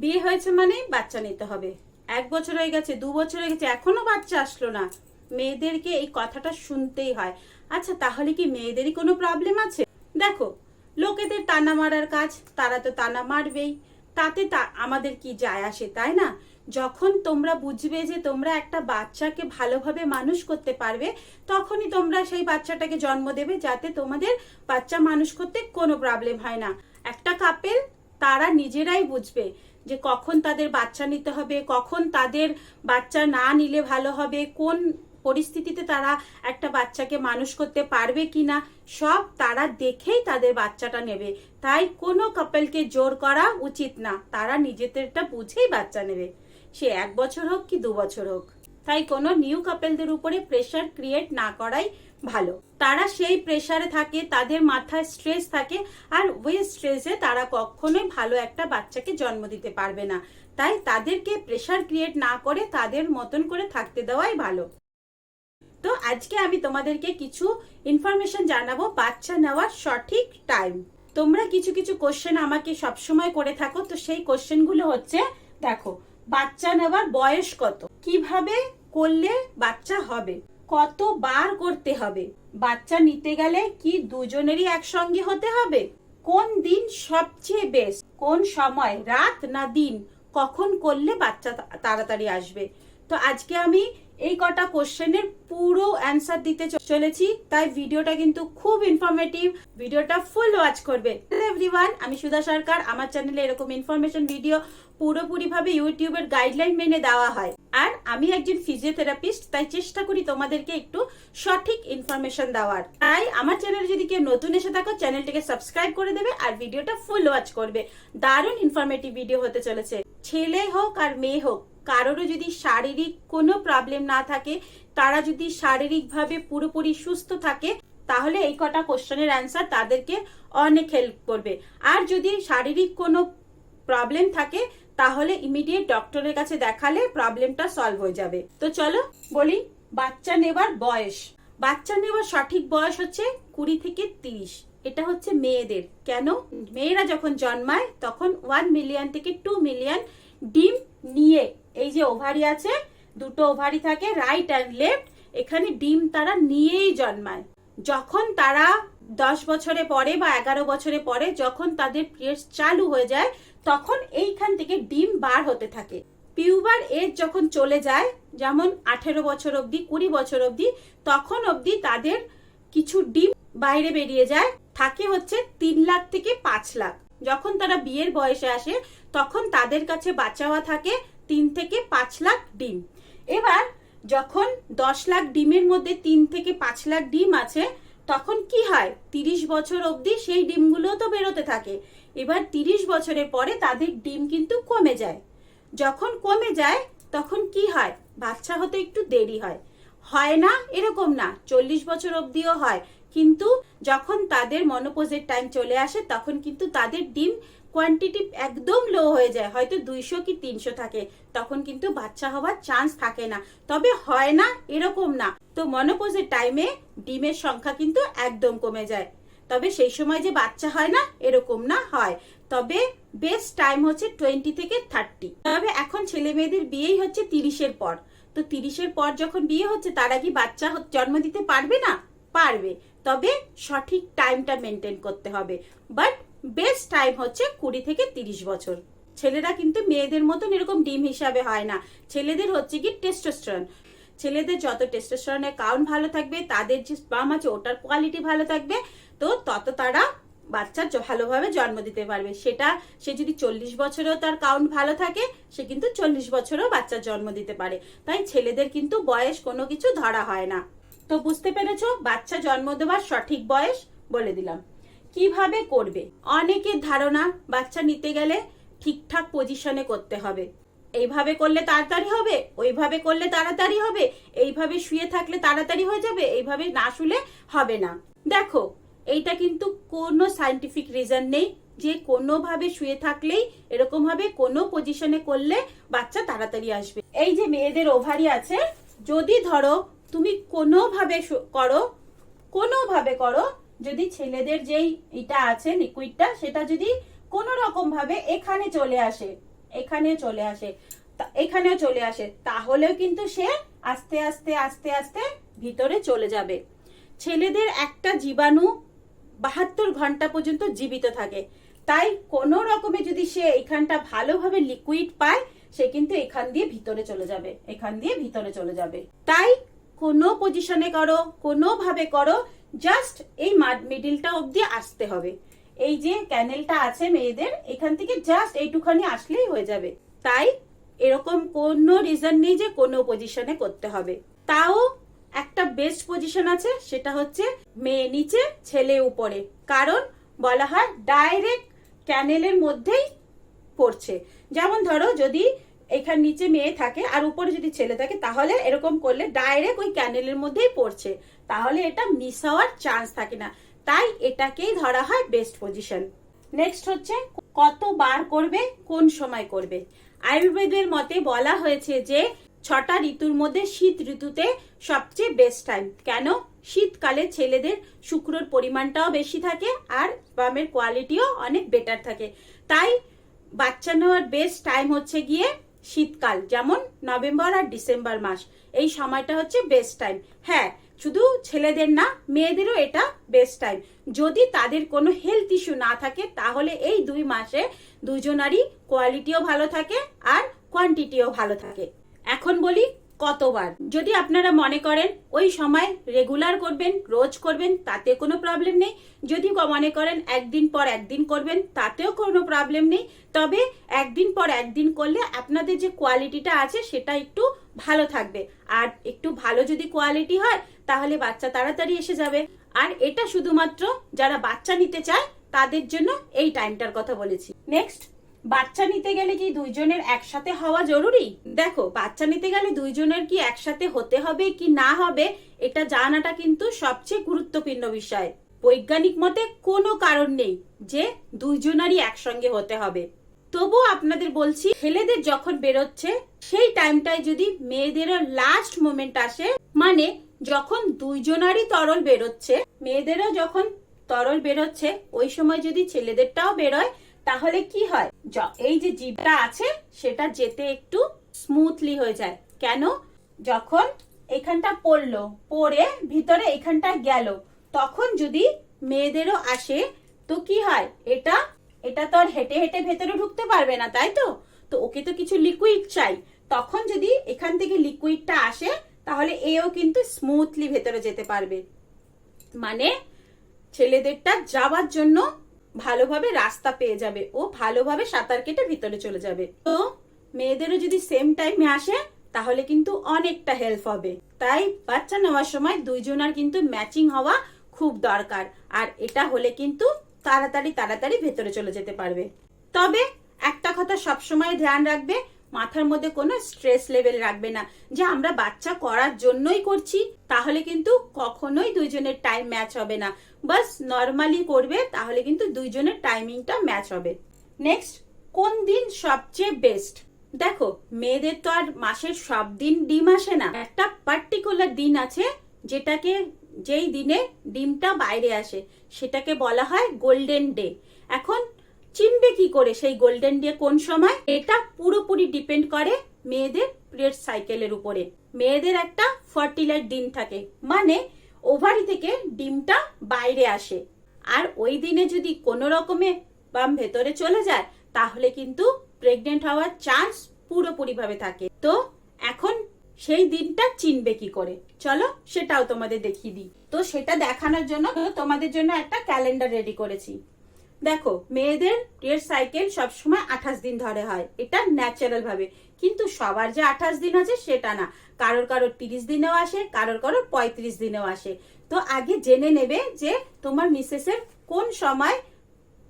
বিয়ে হয়েছে মানে বাচ্চা নিতে হবে। এক বছর হয়ে গেছে, দু বছর হয়ে গেছে, এখনও বাচ্চা আসলো না। মেয়েদেরকে এই কথাটা শুনতেই হয়। আচ্ছা তাহলে কি মেয়েদেরই কোনো প্রবলেম আছে? দেখো, লোকেদের টানা মারার কাজ, তারা তো টানা মারবেই। তাতে তা, আমাদের কি যায় আসে, তাই না? যখন তোমরা বুঝবে যে তোমরা একটা বাচ্চাকে ভালোভাবে মানুষ করতে পারবে, তখনই তোমরা সেই বাচ্চাটাকে জন্ম দেবে, যাতে তোমাদের বাচ্চা মানুষ করতে কোনো প্রবলেম হয় না। একটা কাপেল তারা নিজেরাই বুঝবে যে কখন তাদের বাচ্চা নিতে হবে, কখন তাদের বাচ্চা না নিলে ভালো হবে, কোন পরিস্থিতিতে তারা একটা বাচ্চাকে মানুষ করতে পারবে কিনা, সব তারা দেখেই তাদের বাচ্চাটা নেবে। তাই কোনো কাপেলকে জোর করা উচিত না। তারা নিজেদেরটা বুঝেই বাচ্চা নেবে। সে এক বছর হোক কি দু বছর হোক। তাই কোনো নিউ কাপেলদের উপরে প্রেশার ক্রিয়েট না করাই ভালো। তারা সেই প্রেশারে থাকে, তাদের মাথায় স্ট্রেস থাকে, আর ওই স্ট্রেসে তারা কখনোই ভালো একটা বাচ্চাকে জন্ম দিতে পারবে না। তাই তাদেরকে প্রেশার ক্রিয়েট না করে তাদের মতন করে থাকতে দেওয়াই ভালো। তো আজকে আমি তোমাদেরকে কিছু ইনফরমেশন জানাব বাচ্চা নেওয়ার সঠিক টাইম তোমরা কিছু কিছু কোশ্চেন আমাকে সবসময় করে থাকো। তো সেই কোশ্চেনগুলো হচ্ছে, দেখো, বাচ্চা নেওয়ার বয়স কত? কীভাবে করলে বাচ্চা হবে? কতবার করতে হবে? বাচ্চা নিতে গেলে কি দুজনেরই একসঙ্গে হতে হবে? কোন দিন সবচেয়ে বেস্ট কোন সময়? রাত না দিন? কখন করলে বাচ্চা তাড়াতাড়ি আসবে? তো আজকে আমি এই কটা কোশ্চেনের পুরো অ্যান্সার দিতে চলেছি, তাই ভিডিওটা কিন্তু খুব ইনফরমেটিভ ভিডিওটা ফুল ওয়াচ করবে এভরিওয়ান আমি সুধা সরকার। আমার চ্যানেলে এরকম ইনফরমেশন ভিডিও পুরোপুরি ভাবে ইউটিউবের গাইডলাইন মেনে দেওয়া হয়। আর আমি একজন ফিজিওথেরাপিস্ট তাই চেষ্টা করি তোমাদেরকে একটু সঠিক ইনফরমেশন দেওয়ার। তাই আমার চ্যানেলে যদি কেউ নতুন এসে থাকো চ্যানেলটিকে সাবস্ক্রাইব করে দেবে আর ভিডিওটা ফুল ওয়াচ করবে। দারুণ ইনফরমেটিভ ভিডিও হতে চলেছে। ছেলে হোক আর মেয়ে হোক, কারোরও যদি শারীরিক কোনো প্রবলেম না থাকে, তারা যদি শারীরিকভাবে পুরোপুরি সুস্থ থাকে, তাহলে এই কটা কোশ্চেনের অ্যান্সার তাদেরকে অনেক হেল্প করবে। আর যদি শারীরিক কোনো প্রবলেম থাকে তাহলে ইমিডিয়েট ডক্টরের কাছে দেখালে প্রবলেমটা সলভ হয়ে যাবে। তো চলো বলি, বাচ্চা নেবার বয়স। বাচ্চা নেবার সঠিক বয়স হচ্ছে কুড়ি থেকে তিরিশ। এটা হচ্ছে মেয়েদের। কেন? মেয়েরা যখন জন্মায়, তখন ওয়ান মিলিয়ন থেকে টু মিলিয়ন ডিম নিয়ে, এই যে ওভারি আছে, দুটো ওভারি থাকে রাইট অ্যান্ড লেফট এখানে ডিম তারা নিয়েই জন্মায়। যখন তারা দশ বছরে পরে বা এগারো বছরে পরে যখন তাদের পিরিয়ডস চালু হয়ে যায় তখন এইখান থেকে ডিম বার হতে থাকে। পিউবার এজ যখন চলে যায়, যেমন আঠেরো বছর অবধি, কুড়ি বছর অবধি, তখন অবধি তাদের কিছু ডিম বাইরে বেরিয়ে যায়। থাকে হচ্ছে তিন লাখ থেকে পাঁচ লাখ। যখন তারা বিয়ের বয়সে আসে, তখন তাদের কাছে বাঁচাওয়া থাকে তিন থেকে পাঁচ লাখ ডিম। এবার যখন দশ লাখ ডিমের মধ্যে তিন থেকে পাঁচ লাখ ডিম আছে, তখন কি হয়? তিরিশ বছর অবধি সেই ডিমগুলো তো বেরোতে থাকে। এবার তিরিশ বছরের পরে তাদের ডিম কিন্তু কমে যায়। যখন কমে যায়, তখন কি হয়? বাচ্চা হতে একটু দেরি হয়। হয় না, এরকম না। চল্লিশ বছর অবধিও হয়। কিন্তু যখন তাদের মনোপোজের টাইম চলে আসে, তখন কিন্তু তাদের ডিম কোয়ান্টিটি একদম লো হয়ে যায়। হয়তো দুইশো কি তিনশো থাকে। তখন কিন্তু বাচ্চা হওয়ার চান্স থাকে না। তবে হয় না, এরকম না। তো মনোপোজের টাইমে ডিমের সংখ্যা কিন্তু একদম কমে যায়। তবে সেই সময় যে বাচ্চা হয় না, এরকম না হয়। তবে বেস্ট টাইম হচ্ছে টোয়েন্টি থেকে থার্টি তবে এখন ছেলে মেয়েদের বিয়েই হচ্ছে তিরিশের পর। তো তিরিশের পর যখন বিয়ে হচ্ছে, তারা কি বাচ্চা জন্ম দিতে পারবে না? পারবে। তবে সঠিক টাইমটা মেনটেন করতে হবে। বাট বেস্ট টাইম হচ্ছে কুড়ি থেকে তিরিশ বছর। ছেলেরা কিন্তু মেয়েদের মতন এরকম ডিম হিসাবে হয় না। ছেলেদের হচ্ছে কি টেস্টোস্টেরন ছেলেদের যত টেস্টোস্টেরনের কাউন্ট ভালো থাকবে, তাদের যে স্পাম আছে, ওটার কোয়ালিটি ভালো থাকবে। তো তত তারা বাচ্চা ভালোভাবে জন্ম দিতে পারবে। সেটা সে যদি চল্লিশ বছরেও তার কাউন্ট ভালো থাকে, সে কিন্তু চল্লিশ বছরেও বাচ্চা জন্ম দিতে পারে। তাই ছেলেদের কিন্তু বয়স কোনো কিছু ধরা হয় না। তো বুঝতে পেরেছ? বাচ্চা জন্ম দেওয়ার সঠিক বয়স বলে দিলাম। কীভাবে করবে? অনেকের ধারণা, বাচ্চা নিতে গেলে ঠিকঠাক পজিশনে করতে হবে। এইভাবে করলে তাড়াতাড়ি হবে, ওইভাবে করলে তাড়াতাড়ি হবে, এইভাবে শুয়ে থাকলে তাড়াতাড়ি হয়ে যাবে, এইভাবে না শুলে হবে না। দেখো এইটা কিন্তু কোনো সাইন্টিফিক রিজন নেই যে কোনোভাবে শুয়ে থাকলেই এরকম ভাবে কোনো পজিশনে করলে বাচ্চা তাড়াতাড়ি আসবে। এই যে মেয়েদের ওভারি আছে, যদি ধরো তুমি কোনোভাবে করো কোনোভাবে করো, যদি ছেলেদের যেই এটা আছে লিকুইডটা সেটা যদি কোনো রকম ভাবে এখানে চলে আসে এখানেও চলে আসে এখানেও চলে আসে, তাহলেও কিন্তু সে আস্তে আস্তে আস্তে আস্তে ভিতরে চলে যাবে। ছেলেদের একটা জীবাণু বাহাত্তর ঘণ্টা পর্যন্ত জীবিত থাকে। তাই কোনো রকমে যদি সে এখানটা ভালোভাবে লিকুইড পায়, সে কিন্তু এখান দিয়ে ভিতরে চলে যাবে, এখান দিয়ে ভিতরে চলে যাবে। তাই কোনো পজিশনে করো, কোনোভাবে করো জাস্ট এই মিডিলটা অবধি আসতে হবে। এই যে ক্যানেলটা আছে মেয়েদের, এখান থেকে জাস্ট এইটুখানি আসলেই হয়ে যাবে। তাই এরকম কোনো রিজন নেই যে কোনো পজিশনে করতে হবে। তাও একটা বেস্ট পজিশন আছে, সেটা হচ্ছে মেয়ে নিচে, ছেলে উপরে। কারণ বলা হয় ডাইরেক্ট ক্যানেলের মধ্যেই পড়ছে। যেমন ধরো যদি এখান নিচে মেয়ে থাকে আর উপরে যদি ছেলে থাকে, তাহলে এরকম করলে ডাইরেক্ট ওই ক্যানেলের মধ্যেই পড়ছে। তাহলে এটা মিস হওয়ার চান্স থাকে না। তাই এটাকেই ধরা হয় বেস্ট পজিশন নেক্সট হচ্ছে কতবার করবে, কোন সময় করবে। আয়ুর্বেদের মতে বলা হয়েছে যে ছটা ঋতুর মধ্যে শীত ঋতুতে সবচেয়ে বেস্ট টাইম কেন? শীতকালে ছেলেদের শুক্রর পরিমাণটাও বেশি থাকে আর স্পামের কোয়ালিটিও অনেক বেটার থাকে। তাই বাচ্চা নেওয়ার বেস্ট টাইম হচ্ছে গিয়ে শীতকাল, যেমন নভেম্বর আর ডিসেম্বর মাস। এই সময়টা হচ্ছে বেস্ট টাইম হ্যাঁ শুধু ছেলেদের না, মেয়েদেরও এটা বেস্ট টাইম যদি তাদের কোনো হেলথ ইস্যু না থাকে, তাহলে এই দুই মাসে দুজনারই কোয়ালিটিও ভালো থাকে আর কোয়ান্টিটিও ভালো থাকে। এখন বলি কতবার। যদি আপনারা মনে করেন ওই সময় রেগুলার করবেন, রোজ করবেন, তাতে কোনো প্রবলেম নেই। যদি মনে করেন একদিন পর একদিন করবেন, তাতেও কোনো প্রবলেম নেই। তবে একদিন পর একদিন করলে আপনাদের যে কোয়ালিটিটা আছে, সেটা একটু ভালো থাকবে। আর একটু ভালো যদি কোয়ালিটি হয়, তাহলে বাচ্চা তাড়াতাড়ি এসে যাবে। আর এটা শুধুমাত্র যারা বাচ্চা নিতে চায়, তাদের জন্য এই টাইমটার কথা বলেছি। নেক্সট বাচ্চা নিতে গেলে কি দুইজনের একসাথে হওয়া জরুরি? দেখো, বাচ্চা নিতে গেলে দুইজনের কি একসাথে হতে হবে কি না হবে, এটা জানাটা কিন্তু সবচেয়ে গুরুত্বপূর্ণ বিষয়। বৈজ্ঞানিক মতে কোনো কারণ নেই যে দুইজনারই একসঙ্গে হতে হবে। তবু আপনাদের বলছি, ছেলেদের যখন বেরোচ্ছে, সেই টাইমটায় যদি মেয়েদেরও লাস্ট মোমেন্ট আসে মানে যখন দুইজনারই তরল বেরোচ্ছে, মেয়েদেরও যখন তরল বেরোচ্ছে, ওই সময় যদি ছেলেদেরটাও বেরোয় তাহলে কি হয়? এই যে জিভটা আছে, সেটা যেতে একটু স্মুথলি হয়ে যায়। কেন? যখন এখানটা পড়ল, পড়ে ভিতরে এখানটা গেল, তখন যদি মেয়েদেরও আসে, তো কি হয়? এটা এটা তো আর হেঁটে হেঁটে ভেতরে ঢুকতে পারবে না, তাই তো? তো ওকে তো কিছু লিকুইড চাই। তখন যদি এখান থেকে লিকুইডটা আসে, তাহলে এও কিন্তু স্মুথলি ভেতরে যেতে পারবে। মানে ছেলেদেরটা যাওয়ার জন্য ভালোভাবে রাস্তা পেয়ে যাবে। ও ভালোভাবে সাঁতার কেটে ভিতরে চলে যাবে। তো মেয়েদেরও যদি সেম টাইমে আসে, তাহলে কিন্তু অনেকটা হেল্প হবে। তাই বাচ্চা নেওয়ার সময় দুইজনার কিন্তু ম্যাচিং হওয়া খুব দরকার। আর এটা হলে কিন্তু তাড়াতাড়ি তাড়াতাড়ি ভেতরে চলে যেতে পারবে। তবে একটা কথা সবসময় ধ্যান রাখবে মাথার মধ্যে কোনো স্ট্রেস লেভেল রাখবে না। যে আমরা বাচ্চা করার জন্যই করছি, তাহলে কিন্তু কখনোই দুইজনের টাইম ম্যাচ হবে না। বাস নর্মালি করবে, তাহলে কিন্তু দুইজনের টাইমিংটা ম্যাচ হবে। নেক্সট কোন দিন সবচেয়ে বেস্ট দেখো, মেয়েদের তো আর মাসের সব দিন ডিম আসে না। একটা পার্টিকুলার দিন আছে, যেটাকে যেই দিনে ডিমটা বাইরে আসে, সেটাকে বলা হয় গোল্ডেন ডে এখন চিনবে কি করে সেই গোল্ডেন ডে কোন সময়? এটা পুরোপুরি ডিপেন্ড করে মেয়েদের পিরিয়ড সাইকেলের উপরে। মেয়েদের একটা ফার্টিলাইট দিন থাকে মানে ওভারি থেকে ডিমটা বাইরে আসে। আর ওই দিনে যদি কোনো রকমে বাম ভেতরে চলে যায়, তাহলে কিন্তু প্রেগনেন্ট হওয়ার চান্স পুরোপুরিভাবে থাকে। তো এখন সেই দিনটা চিনবে কি করে? চলো সেটাও তোমাদের দেখিয়ে দিই। তো সেটা দেখানোর জন্য তোমাদের জন্য একটা ক্যালেন্ডার রেডি করেছি। দেখো, মেয়েদের পিরিয়ড সাইকেল সবসময় আঠাশ দিন ধরে হয়। এটা ন্যাচারাল ভাবে। কিন্তু সবার যে আঠাশ দিন আছে, সেটা না। কারোর কারোর তিরিশ দিনেও আসে, কারোর কারোর পঁয়ত্রিশ দিনেও আসে। তো আগে জেনে নেবে যে তোমার মিসেসের কোন সময়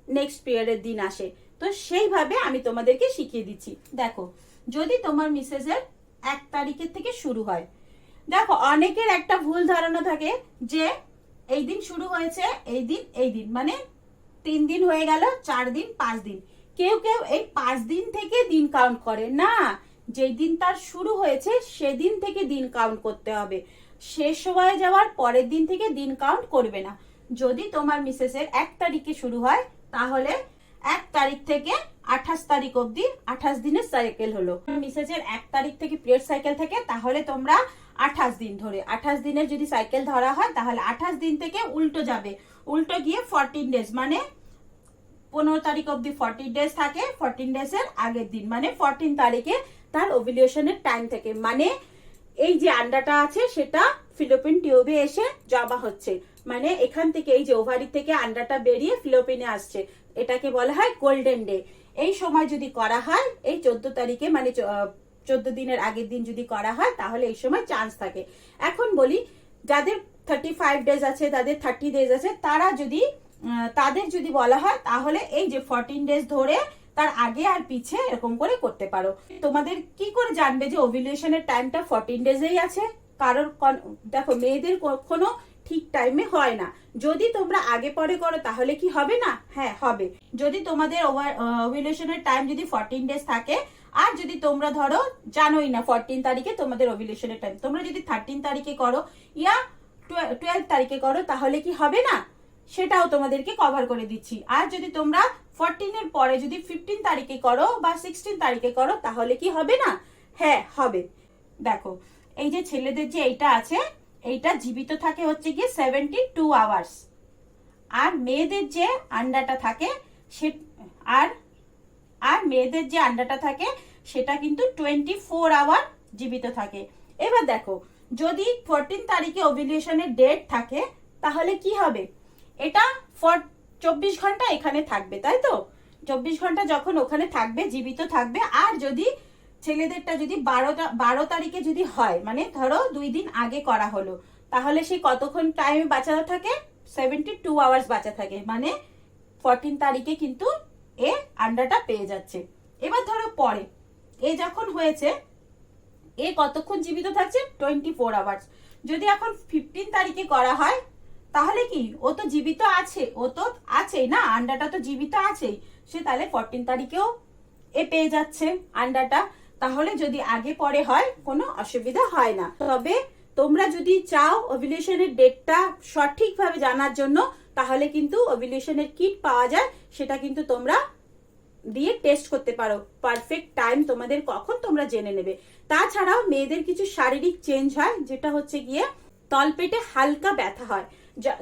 নেক্সট পিরিয়ডের দিন আসে। তো সেইভাবে আমি তোমাদেরকে শিখিয়ে দিচ্ছি। দেখো, যদি তোমার মিসেসের এক তারিখের থেকে শুরু হয়, দেখো, অনেকের একটা ভুল ধারণা থাকে যে এই দিন শুরু হয়েছে, এই দিন এই দিন। মানে তিন দিন হয়ে গেল, চার দিন, পাঁচ দিন। কেউ কেউ এই পাঁচ দিন থেকে দিন কাউন্ট করে। না, যেই দিন তার শুরু হয়েছে, সেদিন থেকে দিন কাউন্ট করতে হবে। শেষ হয়ে যাওয়ার পরের দিন থেকে দিন কাউন্ট করবে না। যদি তোমার মিসেসের এক তারিখে শুরু হয়, তাহলে এক তারিখ থেকে আঠাশ তারিখ অবধি আঠাশ দিনের সাইকেল হলো। মিসেজের এক তারিখ থেকে পিরিয়ড সাইকেল থেকে, তাহলে তোমরা আঠাশ দিন ধরে। আঠাশ দিনের যদি সাইকেল ধরা হয়, তাহলে আঠাশ দিন থেকে উল্টো যাবে। উল্টো গিয়ে ফরটিন ডেজ মানে পনেরো তারিখ অব্দি ফর্টিন ডেজ থাকে ফর্টিন ডেজের আগের দিন মানে ফরটিন তারিখে তার ওভিলিউশনের টাইম থাকে। মানে এই যে আন্ডাটা আছে, সেটা ফিলোপিন টিউবে এসে জমা হচ্ছে। মানে এখান থেকে, এই যে ওভারি থেকে আন্ডাটা বেরিয়ে ফিলোপিনে আসছে। এটাকে বলা হয় গোল্ডেন ডে। এই সময় যদি করা হয়, এই চোদ্দ তারিখে মানে চোদ্দ দিনের আগের দিন যদি করা হয়, তাহলে এই সময় চান্স থাকে। এখন বলি, যাদের থার্টি ফাইভ ডেজ আছে, তাদের থার্টি ডেজ আছে, তারা যদি তাদের যদি বলা হয়, তাহলে এই যে ফর্টিন ডেজ ধরে তার আগে আর পিছে এরকম করে করতে পারো। তোমাদের কি করে জানবে যে ওভিলেশনের টাইমটা ফর্টিন ডেজেই আছে? কারোর দেখো, মেয়েদের কখনো ঠিক টাইমে হয় না। যদি তোমরা আগে পরে করো, তাহলে কি হবে না? হ্যাঁ হবে। যদি তোমাদের ওভিলেশনের টাইম যদি ফর্টিন ডেজ থাকে, আর যদি তোমরা ধরো, জানোই না ফোরটিন তারিখে তোমাদের ওভিলেশনের টাইম তোমরা যদি থার্টিন তারিখে করো, ইয়া টুয়েলভ তারিখে করো, তাহলে কি হবে না? সেটাও তোমাদেরকে কভার করে দিচ্ছি। আর যদি তোমরা ফোরটিনের পরে যদি ফিফটিন তারিখে করো বা সিক্সটিন তারিখে করো, তাহলে কি হবে না? হ্যাঁ হবে। দেখো, এই যে ছেলেদের যে এইটা আছে, এইটা জীবিত থাকে হচ্ছে গিয়ে সেভেন্টি টু আওয়ার্স আর মেয়েদের যে আন্ডাটা থাকে, সে আর আর মেয়েদের যে আন্ডাটা থাকে, সেটা কিন্তু টোয়েন্টি ফোর আওয়ার জীবিত থাকে। এবার দেখো যদি ফোরটিন তারিখে ওভিলিউশনের ডেট থাকে, তাহলে কি হবে? এটা ফর চব্বিশ ঘণ্টা এখানে থাকবে, তাই তো? চব্বিশ ঘণ্টা যখন ওখানে থাকবে, জীবিত থাকবে, আর যদি ছেলেদেরটা যদি বারোটা, বারো তারিখে যদি হয় মানে ধরো দুই দিন আগে করা হলো, তাহলে সে কতক্ষণ টাইমে বাঁচা থাকে? সেভেন্টি টু আওয়ার্স বাঁচা থাকে মানে ফোরটিন তারিখে কিন্তু এ আন্ডাটা পেয়ে যাচ্ছে। এবার ধরো পরে, এ যখন হয়েছে এ কতক্ষণ জীবিত থাকছে? টোয়েন্টি ফোর আওয়ার্স যদি এখন ফিফটিন তারিখে করা হয়, তাহলে কি? ও তো জীবিত আছে, ও তো আছেই না? আন্ডাটা তো জীবিত আছেই। সে তাহলে ফোরটিন তারিখেও এ পেয়ে যাচ্ছে আন্ডাটা। তাহলে যদি আগে পরে হয়, কোনো অসুবিধা হয় না। তবে তোমরা যদি চাও ওভিলেশনের ডেটটা সঠিকভাবে জানার জন্য, তাহলে কিন্তু ওভিলেশনের কিট পাওয়া যায়। সেটা কিন্তু তোমরা দিয়ে টেস্ট করতে পারো। পারফেক্ট টাইম তোমাদের কখন তোমরা জেনে নেবে। তাছাড়াও মেয়েদের কিছু শারীরিক চেঞ্জ হয়, যেটা হচ্ছে গিয়ে তলপেটে হালকা ব্যথা হয়।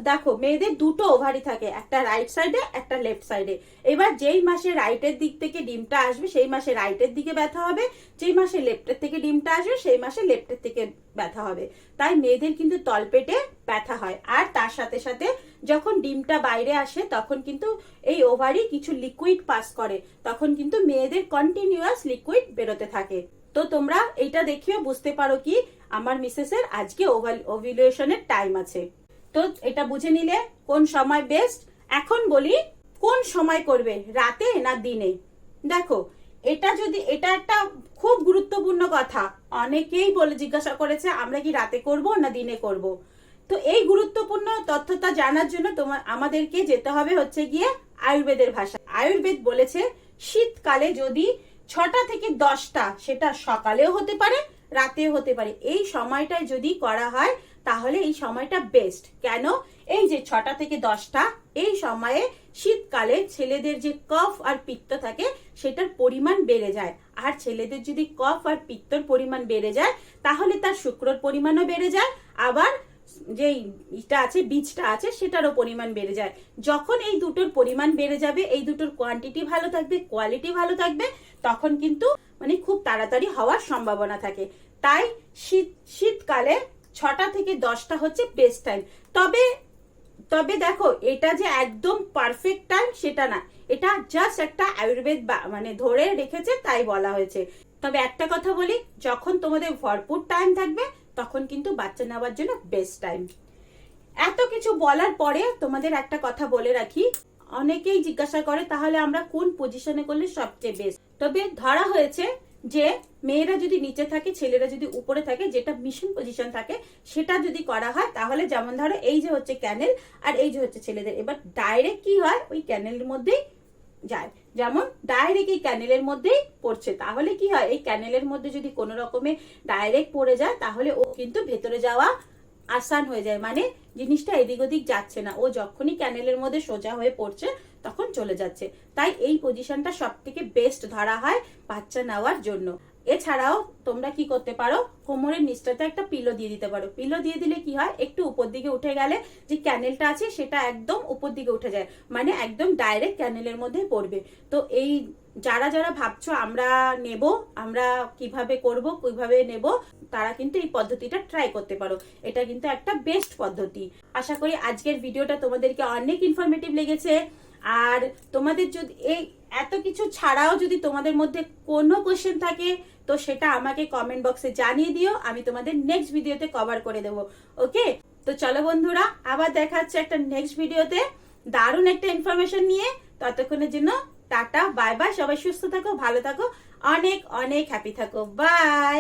দেখো, মেয়েদের দুটো ওভারি থাকে, একটা রাইট সাইডে একটা লেফট সাইডে এবার যেই মাসে রাইটের দিক থেকে ডিমটা আসবে, সেই মাসে রাইটের দিকে ব্যথা হবে, যেই মাসে লেফটের থেকে ডিমটা আসবে, সেই মাসে লেফটের থেকে ব্যথা হবে। তাই মেয়েদের কিন্তু তলপেটে ব্যথা হয়। আর তার সাথে সাথে যখন ডিমটা বাইরে আসে, তখন কিন্তু এই ওভারি কিছু লিকুইড পাস করে। তখন কিন্তু মেয়েদের কন্টিনিউয়াস লিকুইড বেরোতে থাকে। তো তোমরা এইটা দেখিও, বুঝতে পারো কি আমার মিসেসের আজকে ওভিলেশনের টাইম আছে। তো এটা বুঝে নিলে কোন সময় বেস্ট এখন বলি কোন সময় করবে, রাতে না দিনে? দেখো, এটা যদি, এটা একটা খুব গুরুত্বপূর্ণ কথা। অনেকেই বলে, জিজ্ঞাসা করেছে, আমরা কি রাতে করব না দিনে করব? তো এই গুরুত্বপূর্ণ তথ্যটা জানার জন্য তোমার আমাদেরকে যেতে হবে হচ্ছে গিয়ে আয়ুর্বেদের ভাষা আয়ুর্বেদ বলেছে, শীতকালে যদি ছটা থেকে দশটা, সেটা সকালেও হতে পারে, রাতেও হতে পারে। এই সময়টায় যদি করা হয় তাহলে এই সময়টা বেস্ট কেন? এই যে ছটা থেকে দশটা, এই সময়ে শীতকালে ছেলেদের যে কফ আর পিত্ত থাকে, সেটার পরিমাণ বেড়ে যায়। আর ছেলেদের যদি কফ আর পিত্তর পরিমাণ বেড়ে যায়, তাহলে তার শুক্রর পরিমাণও বেড়ে যায়, আবার যে ইটা আছে, বীজটা আছে, সেটারও পরিমাণ বেড়ে যায়। যখন এই দুটোর পরিমাণ বেড়ে যাবে, এই দুটোর কোয়ান্টিটি ভালো থাকবে কোয়ালিটি ভালো থাকবে, তখন কিন্তু মানে খুব তাড়াতাড়ি হওয়ার সম্ভাবনা থাকে। তাই শীত, শীতকালে ছটা থেকে দশটা হচ্ছে বেস্ট টাইম তবে তবে দেখো, এটা যে একদম পারফেক্ট টাইম সেটা না। এটা জাস্ট একটা আয়ুর্বেদ মানে ধরে রেখেছে, তাই বলা হয়েছে। তবে একটা কথা বলি, যখন তোমাদের ভরপুর টাইম থাকবে, তখন কিন্তু বাচ্চা নেওয়ার জন্য বেস্ট টাইম এত কিছু বলার পরে তোমাদের একটা কথা বলে রাখি। অনেকেই জিজ্ঞাসা করে, তাহলে আমরা কোন পজিশনে করলে সবচেয়ে বেস্ট তবে ধরা হয়েছে যে মেয়েরা যদি নিচে থাকে, ছেলেরা যদি উপরে থাকে, যেটা মিশন পজিশন থাকে, সেটা যদি করা হয়, তাহলে যেমন ধরো এই যে হচ্ছে ক্যানেল আর এই যে হচ্ছে ছেলেদের। এবার ডাইরেক্ট কি হয়? ওই ক্যানেলের মধ্যেই যায়। যেমন ডাইরেক্ট এই ক্যানেলের মধ্যেই পড়ছে। তাহলে কি হয়? এই ক্যানেলের মধ্যে যদি কোনো রকমে ডাইরেক্ট পড়ে যায়, তাহলে ও কিন্তু ভেতরে যাওয়া আসান হয়ে যায়। মানে জিনিসটা এদিক ওদিক যাচ্ছে না। ও যখনই ক্যানেলের মধ্যে সোজা হয়ে পড়ছে, তখন চলে যাচ্ছে। তাই এই পজিশনটা সব থেকে বেস্ট ধরা হয় বাচ্চা নেওয়ার জন্য। এছাড়াও তোমরা কি করতে পারো, কোমরের নিচটাতে একটা পিলো দিয়ে দিতে পারো। পিলো দিয়ে দিলে কি হয়, একটু উপর দিকে উঠে গেলে যে ক্যানেলটা আছে, সেটা একদম উপর দিকে উঠে যায়। মানে একদম ডাইরেক্ট ক্যানেলের মধ্যে পড়বে। তো এই যারা যারা ভাবছ আমরা নেব, আমরা কীভাবে করব, কীভাবে নেব, তারা কিন্তু এই পদ্ধতিটা ট্রাই করতে পারো। এটা কিন্তু একটা বেস্ট পদ্ধতি। আশা করি আজকের ভিডিওটা তোমাদেরকে অনেক ইনফরমেটিভ লেগেছে। আর তোমাদের যদি এই এত কিছু ছাড়াও যদি তোমাদের মধ্যে কোনো কোশ্চেন থাকে, তো সেটা আমাকে কমেন্ট বক্সে জানিয়ে দিও। আমি তোমাদের নেক্সট ভিডিওতে কভার করে দেবো। ওকে? তো চলো বন্ধুরা, আবার দেখা হচ্ছে একটা নেক্সট ভিডিওতে দারুণ একটা ইনফরমেশন নিয়ে। ততক্ষণের জন্য টাটা বাই বাই সবাই সুস্থ থাকো ভালো থাকো অনেক অনেক হ্যাপি থাকো বাই